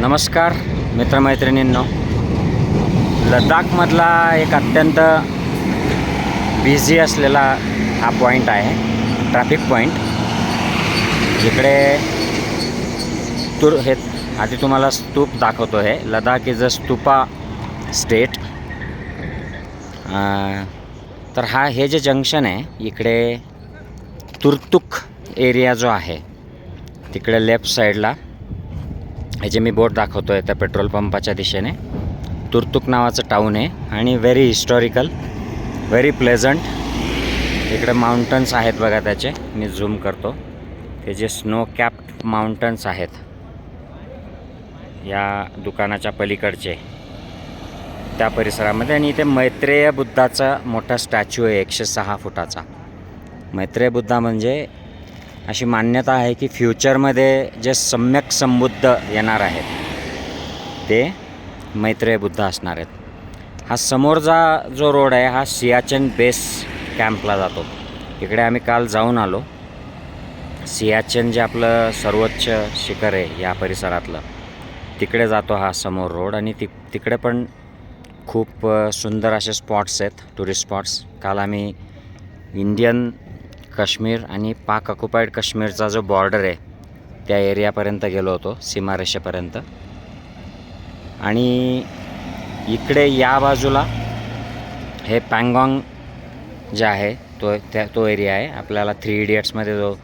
नमस्कार मित्रमैत्रिणींनो. लडाखमधला एक अत्यंत बिझी असलेला हा पॉईंट आहे ट्रॅफिक पॉईंट जिकडे तुर हे आधी तुम्हाला स्तूप दाखवतो आहे Ladakh is a stupa state तर हा हे जे जंक्शन आहे इकडे तुर्तुक एरिया जो आहे तिकडे लेफ्ट साईडला हे जे मी बोट दाखवतो आहे त्या पेट्रोल पंपाच्या दिशेने. तुर्तुक नावाचं टाऊन आहे आणि व्हेरी हिस्टॉरिकल व्हेरी प्लेझंट इकडे माउंटन्स आहेत बघा त्याचे. मी झूम करतो. ते जे स्नो कॅप्ड माउंटन्स आहेत या दुकानाच्या पलीकडचे त्या परिसरामध्ये. आणि इथे मैत्रेय बुद्धाचा मोठा स्टॅच्यू आहे एकशे सहा फुटाचा. मैत्रेय बुद्धा म्हणजे अशी मान्यता आहे की फ्युचरमध्ये जे सम्यक संबुद्ध येणार आहेत ते मैत्रेय बुद्ध असणार आहेत. हा समोरचा जो रोड आहे हा सियाचन बेस कॅम्पला जातो. इकडे आम्ही काल जाऊन आलो. सियाचन जे आपलं सर्वोच्च शिखर आहे या परिसरातलं तिकडे जातो हा समोर रोड आणि ति तिकडे पण खूप सुंदर असे स्पॉट्स आहेत टुरिस्ट स्पॉट्स. काल आम्ही इंडियन काश्मीर आणि पाक ऑक्युपाईड काश्मीरचा जो बॉर्डर आहे त्या एरियापर्यंत गेलो होतो सीमारेषेपर्यंत आणि इकडे या बाजूला हे पँगॉंग जे आहे तो त्या तो एरिया आहे. आपल्याला थ्री इडियट्समध्ये जो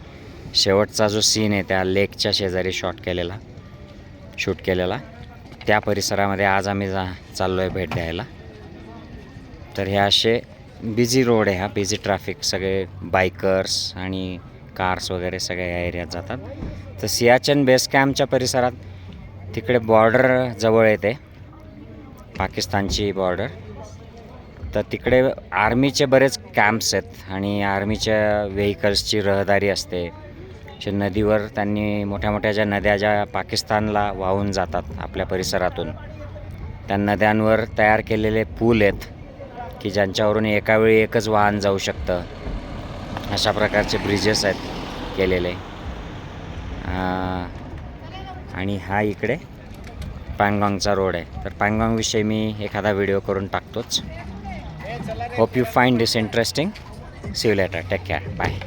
शेवटचा जो सीन आहे त्या लेकच्या शेजारी शॉट केलेला शूट केलेला. त्या परिसरामध्ये आज आम्ही जा चाललो आहे भेट द्यायला. तर हे असे बिझी रोड आहे हा बिझी ट्रॅफिक सगळे बायकर्स आणि कार्स वगैरे सगळे या एरियात जातात. तर सियाचन बेस कॅम्पच्या परिसरात तिकडे बॉर्डर जवळ येते पाकिस्तानची बॉर्डर तर तिकडे आर्मीचे बरेच कॅम्प्स आहेत आणि आर्मीच्या व्हेकल्सची रहदारी असते. अशा नदीवर त्यांनी मोठ्या मोठ्या ज्या नद्या ज्या पाकिस्तानला वाहून जातात आपल्या परिसरातून त्या नद्यांवर तयार केलेले पूल आहेत. की ज्यांच्यावरून एकावेळी एकच वाहन जाऊ शकतं. अशा प्रकारचे ब्रिजेस आहेत केलेले. आणि हा इकडे पँगॉंगचा रोड आहे. तर पँगॉंगविषयी मी एखादा व्हिडिओ करून टाकतोच. Hope you find this interesting see you later take care bye